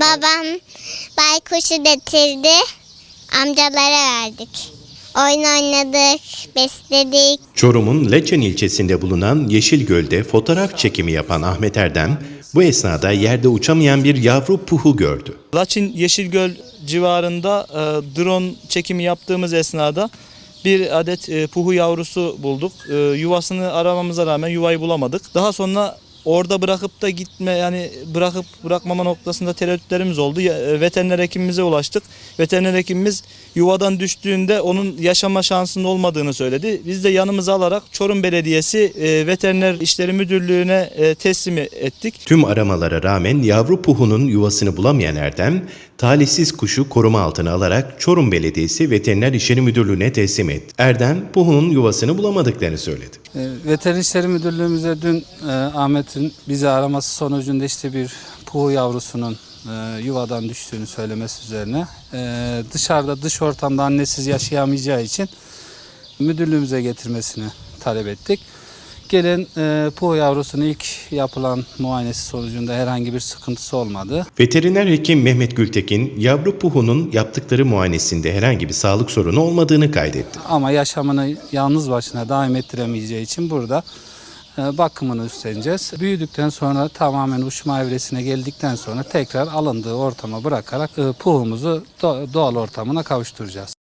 Babam baykuşu getirdi. Amcalara verdik. Oyun oynadık, besledik. Çorum'un Leçen ilçesinde bulunan Yeşilgöl'de fotoğraf çekimi yapan Ahmet Erdem, bu esnada yerde uçamayan bir yavru puhu gördü. Laçin Yeşilgöl civarında e, drone çekimi yaptığımız esnada bir adet e, puhu yavrusu bulduk. E, yuvasını aramamıza rağmen yuvayı bulamadık. Daha sonra orada bırakıp da gitme yani bırakıp bırakmama noktasında tereddütlerimiz oldu. E, Veteriner hekimimize ulaştık. Veteriner hekimimiz yuvadan düştüğünde onun yaşama şansının olmadığını söyledi. Biz de yanımıza alarak Çorum Belediyesi e, Veteriner İşleri Müdürlüğü'ne e, teslim ettik. Tüm aramalara rağmen yavru puhunun yuvasını bulamayan Erdem, talihsiz kuşu koruma altına alarak Çorum Belediyesi Veteriner İşleri Müdürlüğü'ne teslim etti. Erdem, puhunun yuvasını bulamadıklarını söyledi. Veteriner İşleri Müdürlüğümüze dün e, Ahmet'in bizi araması sonucunda işte bir puğu yavrusunun e, yuvadan düştüğünü söylemesi üzerine e, dışarıda dış ortamda annesiz yaşayamayacağı için müdürlüğümüze getirmesini talep ettik. Gelen e, puğu yavrusunun ilk yapılan muayenesi sonucunda herhangi bir sıkıntısı olmadı. Veteriner hekim Mehmet Gültekin, yavru puhunun yaptıkları muayenesinde herhangi bir sağlık sorunu olmadığını kaydetti. Ama yaşamını yalnız başına devam ettiremeyeceği için burada bakımını üstleneceğiz. Büyüdükten sonra tamamen uçma evresine geldikten sonra tekrar alındığı ortama bırakarak e, puğumuzu do- doğal ortamına kavuşturacağız.